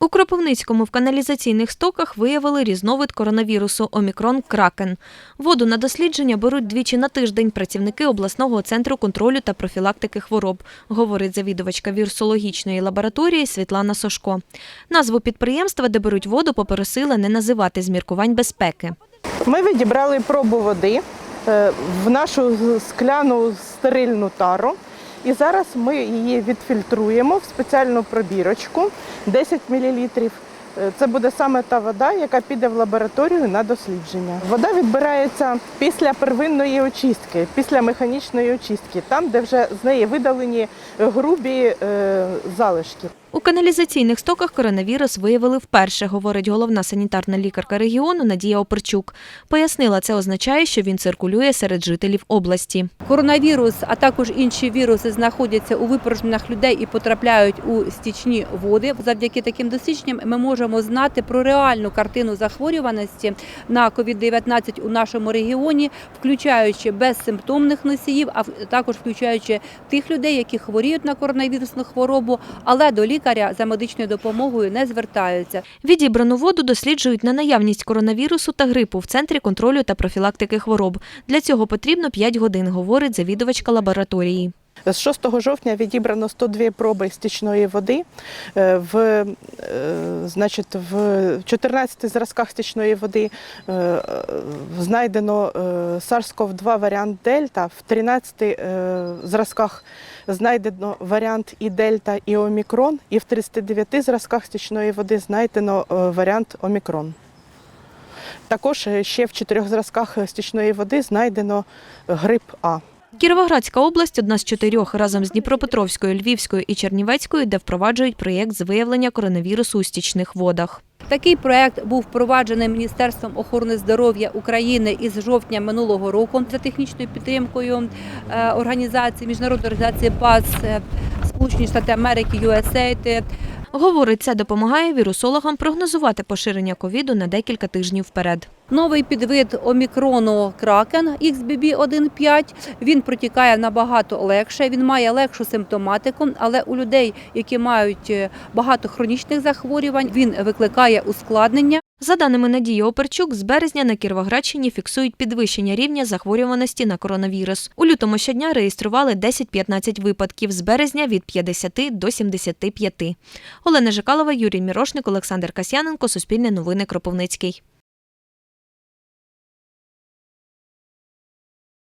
У Кропивницькому в каналізаційних стоках виявили різновид коронавірусу омікрон кракен. Воду на дослідження беруть двічі на тиждень працівники обласного центру контролю та профілактики хвороб, говорить завідувачка вірусологічної лабораторії Світлана Сошко. Назву підприємства, де беруть воду, попросила не називати з міркувань безпеки. Ми відібрали пробу води е, в нашу скляну стерильну тару. І зараз ми її відфільтруємо в спеціальну пробірочку 10 мл. Це буде саме та вода, яка піде в лабораторію на дослідження. Вода відбирається після первинної очистки, після механічної очистки, там, де вже з неї видалені грубі е, залишки. У каналізаційних стоках коронавірус виявили вперше, говорить головна санітарна лікарка регіону Надія Оперчук. Пояснила, це означає, що він циркулює серед жителів області. Коронавірус, а також інші віруси знаходяться у випорожненнях людей і потрапляють у стічні води. Завдяки таким дослідженням ми можемо знати про реальну картину захворюваності на COVID-19 у нашому регіоні, включаючи безсимптомних носіїв, а також включаючи тих людей, які хворіють на коронавірусну хворобу, але до лікаря за медичною допомогою не звертаються. Відібрану воду досліджують на наявність коронавірусу та грипу в центрі контролю та профілактики хвороб. Для цього потрібно 5 годин, говорить завідувачка лабораторії. З 6 жовтня відібрано 102 проби стічної води. Е, В, е, значить, в 14 зразках стічної води е, знайдено SARS-CoV-2 варіант Дельта, в 13 е, зразках знайдено варіант і Дельта, і Омікрон, і в 39 зразках стічної води знайдено е, варіант Омікрон. Також е, ще в чотирьох зразках стічної води знайдено грип А. Кіровоградська область одна з чотирьох разом з Дніпропетровською, Львівською і Чернівецькою, де впроваджують проєкт з виявлення коронавірусу у стічних водах. Такий проект був впроваджений Міністерством охорони здоров'я України із жовтня минулого року за технічною підтримкою е, організації міжнародної організації ПАС е, Сполучені Штати Америки USAID. Говорить, це допомагає вірусологам прогнозувати поширення ковіду на декілька тижнів вперед. Новий підвид омікрону Кракен XBB1.5, він протікає набагато легше, він має легшу симптоматику, але у людей, які мають е, багато хронічних захворювань, він викликає ускладнення. За даними Надії Оперчук, з березня на Кіровоградщині фіксують підвищення рівня захворюваності на коронавірус. У лютому щодня реєстрували 10-15 випадків, з березня від 50 до 75. Олена Жикалова, Юрій Мірошник, Олександр Касяненко, Суспільне новини Кропивницький.